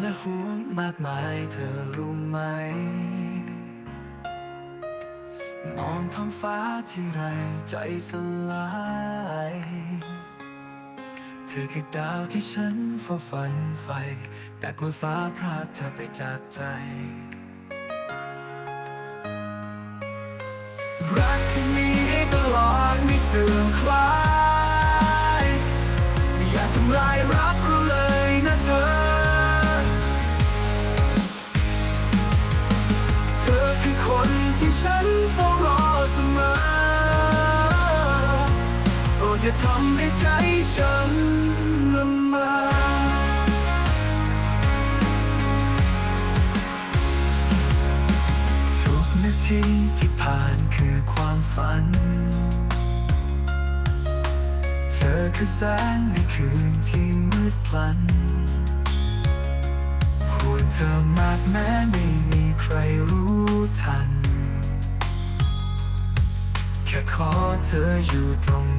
และห่วงมากมายเธอรู้ไหม มองท้องฟ้าที่ไรใจสลาย เธอคือดาวที่ฉันเฝ้าฝันใฝ่แต่เมื่อฟ้าพรากเธอไปจากใจ รักที่มีให้ตลอดไม่เสื่อมคลาย โปรดอย่าทำให้ใจฉันละเมอทุกนาทีที่ผ่านคือความฝัน เธอคือแสงในคืนที่มืดพลันห่วงเธอมากแม้ไม่มีใครรู้ทัน แค่ขอเธออยู่ตรง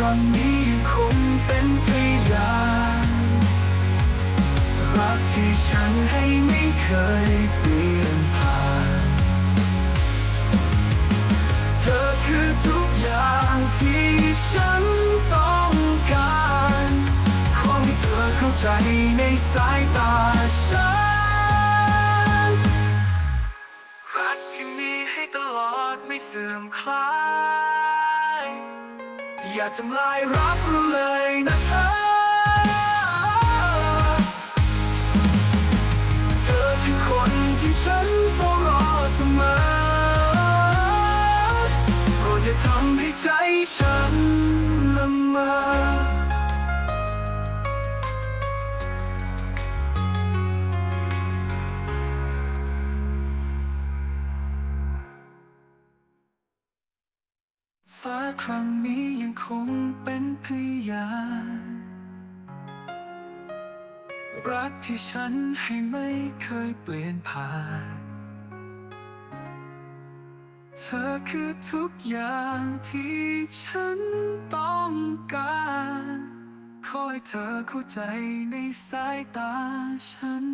ครั้งนี้คงเป็นพยานรักที่ฉันให้ไม่เคยเปลี่ยนผ่าน เธอคือทุกอย่างที่ฉันต้องการ ขอให้เธอเข้าใจในสายตาฉัน รักที่มีให้ตลอดไม่เสื่อมคลาย อย่าทำลายรักเราเลยนะเธอ เธอคือคนที่ฉันเฝ้ารอเสมอโปรดอย่าทำให้ใจฉันละเมอ ฟ้าครั้งนี้ยังคงเป็นพยาน รักที่ฉันให้ไม่เคยเปลี่ยนผ่าน เธอคือทุกอย่างที่ฉันต้องการขอให้เธอเข้าใจในสายตาฉัน